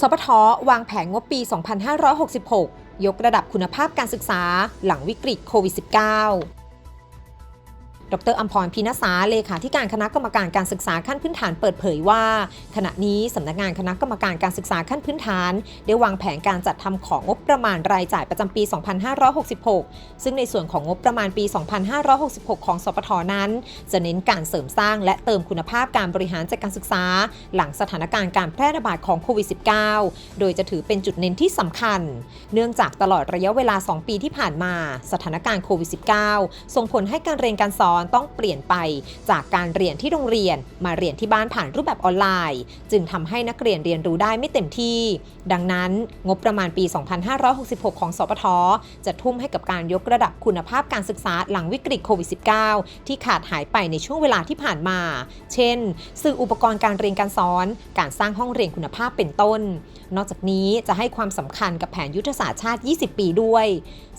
สปทวางแผนงบปี 2566 ยกระดับคุณภาพการศึกษาหลังวิกฤตโควิด -19 ดรอัมพรพินาสาเลขาธิการคณะกรรมการการศึกษาขั้นพื้นฐานเปิดเผยว่า ขณะนี้สำนักงานคณะกรรมการการศึกษาขั้นพื้นฐาน ได้วางแผนการจัดทำของงบประมาณรายจ่ายประจำปี 2566 ซึ่งในส่วนของงบประมาณปี 2566 ของสปทนั้น จะเน้นการเสริมสร้างและเติมคุณภาพการบริหารจัดการศึกษา หลังสถานการณ์การแพร่ระบาดของโควิด -19 โดยจะถือเป็นจุดเน้นที่สำคัญ เนื่องจากตลอดระยะเวลา 2 ปีที่ผ่านมา สถานการณ์โควิด -19 ส่งผลให้การเรียนการสอนต้องเปลี่ยนไป จากการเรียนที่โรงเรียนมาเรียนที่บ้านผ่านรูปแบบออนไลน์ จึงทำให้นักเรียนเรียนรู้ได้ไม่เต็มที่ ดังนั้นงบประมาณปี 2566 ของสปทจะทุ่มให้กับการยกระดับคุณภาพการศึกษาหลังวิกฤตโควิด -19 ที่ขาดหายไปในช่วงเวลาที่ผ่านมา เช่น สื่ออุปกรณ์การเรียนการสอน การสร้างห้องเรียนคุณภาพเป็นต้น นอกจากนี้จะให้ความสำคัญกับแผนยุทธศาสตร์ชาติ 20 ปีด้วย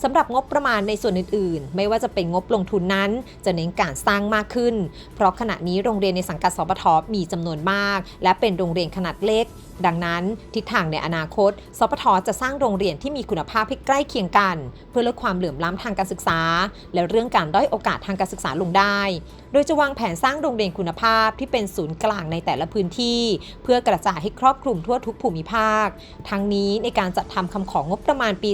สำหรับงบประมาณในส่วนอื่น ๆ ไม่ว่าจะเป็นงบลงทุนนั้น จะเน้นการสร้างมากขึ้น เพราะขณะนี้โรงเรียนในสังกัดสปทมีจำนวนมาก และเป็นโรงเรียนขนาดเล็ก ดังนั้นทิศทางในอนาคตสปทจะสร้างโรงเรียนที่มีคุณภาพให้ใกล้เคียงกัน เพื่อลดความเหลื่อมล้ำทางการศึกษา และเรื่องการด้อยโอกาสทางการศึกษาลงได้ โดยจะวางแผนสร้างโรงเรียนคุณภาพที่เป็นศูนย์กลางในแต่ละพื้นที่ เพื่อกระจายให้ครอบคลุมทั่วทุกภูมิภาค ทั้งนี้ในการจัดทำคำของงบประมาณปี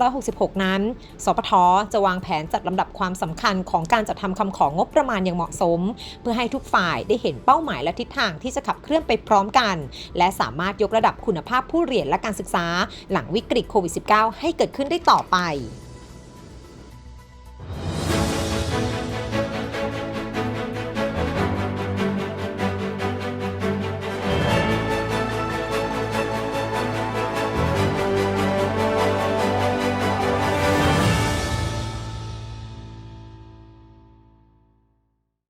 2566 นั้น สปทจะวางแผนจัดลำดับความสำคัญของการจัดทำคำของงบประมาณอย่างเหมาะสม เพื่อให้ทุกฝ่ายได้เห็นเป้าหมายและทิศทางที่จะขับเคลื่อนไปพร้อมกัน และสามารถยกระดับคุณภาพผู้เรียนและการศึกษา หลังวิกฤตโควิด -19 ให้เกิดขึ้นได้ต่อไป